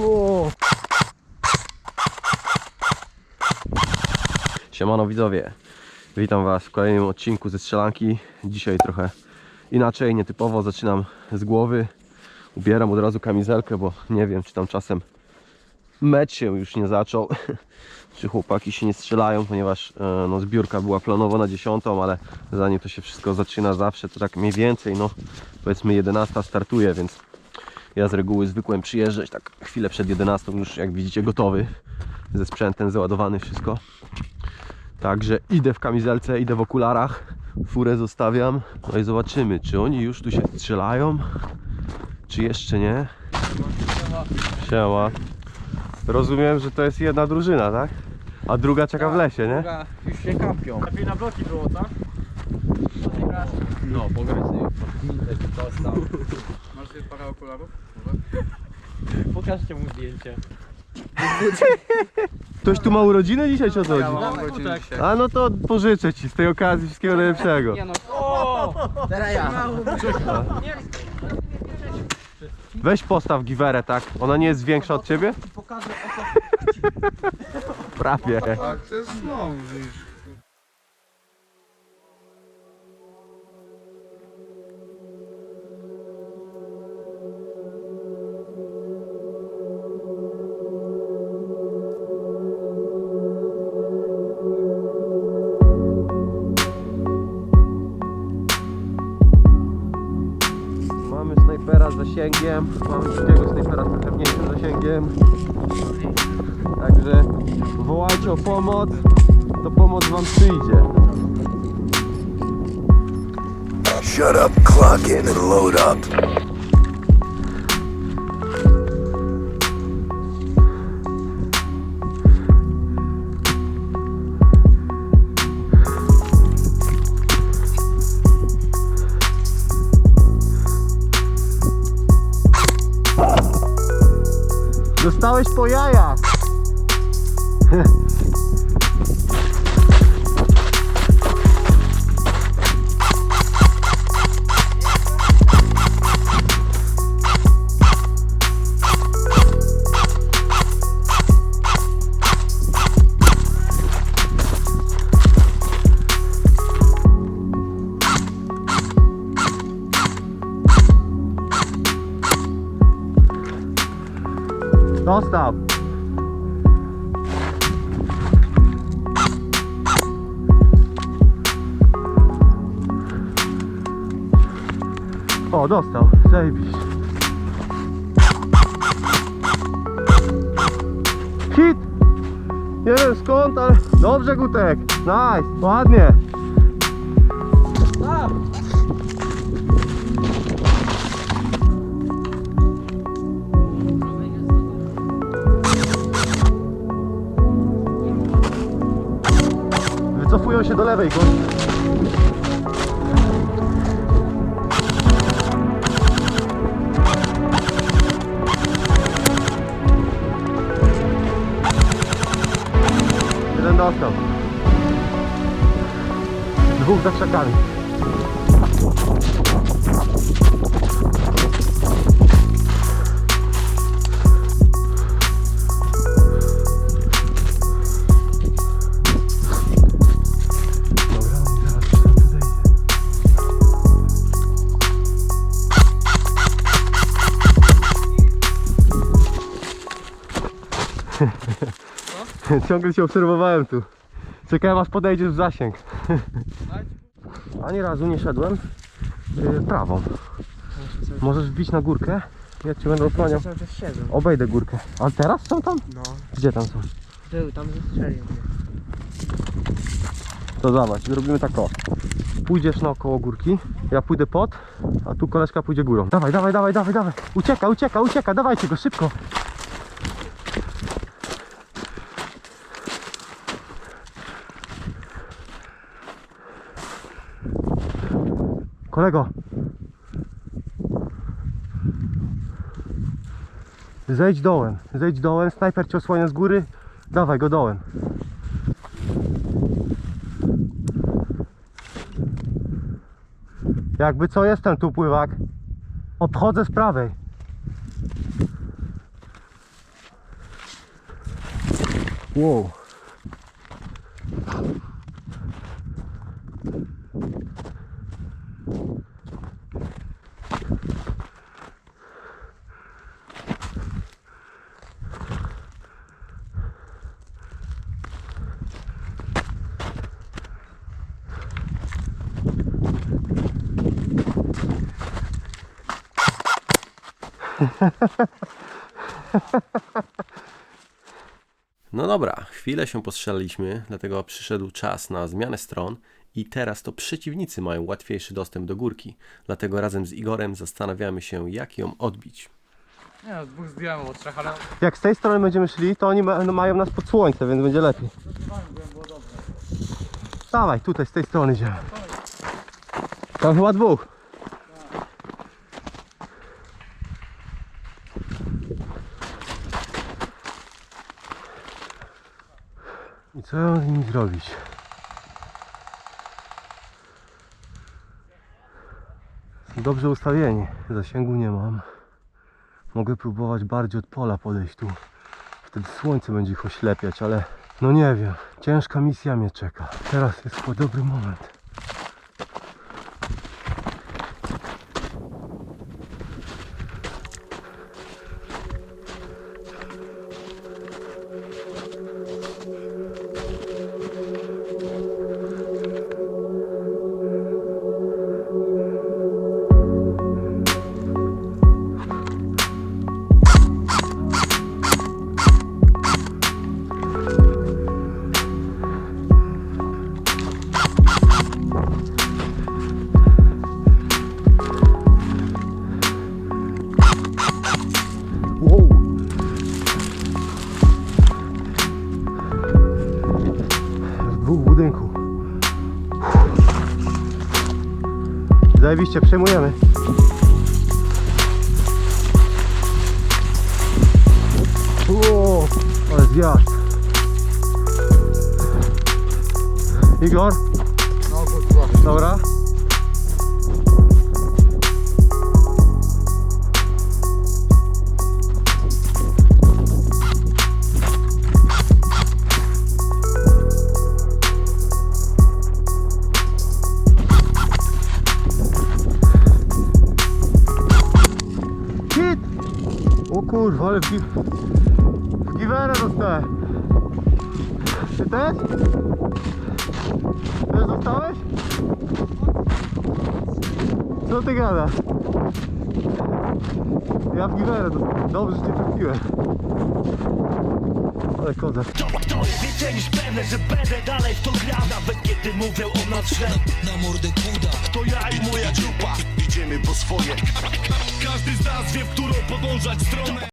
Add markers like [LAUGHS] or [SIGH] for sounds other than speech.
O! Siemano widzowie, witam was w kolejnym odcinku ze strzelanki. Dzisiaj trochę inaczej, nietypowo, zaczynam z głowy. Ubieram od razu kamizelkę, bo nie wiem czy tam czasem mecz się już nie zaczął. [LAUGHS] czy chłopaki się nie strzelają, ponieważ e, no, zbiórka była planowana 10, ale zanim to się wszystko zaczyna zawsze, to tak mniej więcej, no powiedzmy 11 startuje, więc ja z reguły zwykłem przyjeżdżać tak chwilę przed 11, już jak widzicie gotowy, ze sprzętem załadowany, wszystko. Także idę w kamizelce, idę w okularach, furę zostawiam, no i zobaczymy, czy oni już tu się strzelają, czy jeszcze nie. Siema. Rozumiem, że to jest jedna drużyna, tak? A druga czeka w lesie, nie? Druga już się kampią. Lepiej na bloki było, tak? No, pogryzy. Dostał. Masz sobie parę okularów? Pokażcie mu zdjęcie. Ktoś tu ma urodziny dzisiaj, czy o co chodzi? mam urodziny dzisiaj. A no to pożyczę ci z tej okazji wszystkiego najlepszego. Nie no. O! Teraz ja. Weź postaw giwerę, tak? Ona nie jest większa od ciebie? Pokażę o Prawie. Tak, to jest no, widzisz. Zasięgiem, mamy drugiego snajpera z trochę mniejszym zasięgiem. Także wołajcie o pomoc, to pomoc wam przyjdzie. Shut up, clock in and load up. Dostałeś po jajach! [LAUGHS] Dostał! O, dostał, zajebiście. Hit! Nie wiem skąd, ale dobrze Gutek. Nice, ładnie. Wycofują się do lewej gość. Jeden dostał. Dwóch za krzakami. [LAUGHS] Ciągle cię obserwowałem tu. Czekałem aż podejdziesz w zasięg. [LAUGHS] Ani razu nie szedłem yy, prawą. Możesz wbić na górkę. Ja cię będę osłaniał. Cały czas siedzą. Obejdę górkę. A teraz są tam? No. Gdzie tam są? Był, tam zestrzelił mnie. To zobacz, zrobimy tak o. Pójdziesz naokoło górki, ja pójdę pod, a tu koleżka pójdzie górą. Dawaj, dawaj, dawaj, dawaj, dawaj. Ucieka, ucieka, ucieka, dawajcie go szybko. Kolego. Zejdź dołem, zejdź dołem, snajper cię osłania z góry, dawaj go dołem. Jakby co jestem tu pływak. Obchodzę z prawej. Wow. No dobra, chwilę się postrzelaliśmy, dlatego przyszedł czas na zmianę stron i teraz to przeciwnicy mają łatwiejszy dostęp do górki. Dlatego razem z Igorem zastanawiamy się, jak ją odbić. Nie no, dwóch zdjęłem od trzech, ale Jak z tej strony będziemy szli, to oni ma, no mają nas pod słońce, więc będzie lepiej. Dawaj, tutaj z tej strony idziemy. Tam chyba dwóch. Co z nimi zrobić? Są dobrze ustawieni. Zasięgu nie mam. Mogę próbować bardziej od pola podejść tu. Wtedy słońce będzie ich oślepiać, ale no nie wiem. Ciężka misja mnie czeka. Teraz jest chyba dobry moment. Zajebiście, przejmujemy. Ło, ale zjazd. Igor, No dobra. O kurwa, ale w, gi- w giwerę dostałem. Ty też? Też dostałeś? Co ty gadasz? Ja w giwerę dostałem. Dobrze, że cię trafiłem. Ale kozak. To, jest więcej niż pewne, że będę dalej w to grał Nawet kiedy mówią o nas Na mordę kuda To ja i moja grupa Idziemy po swoje. Każdy z nas wie, w którą podążać stronę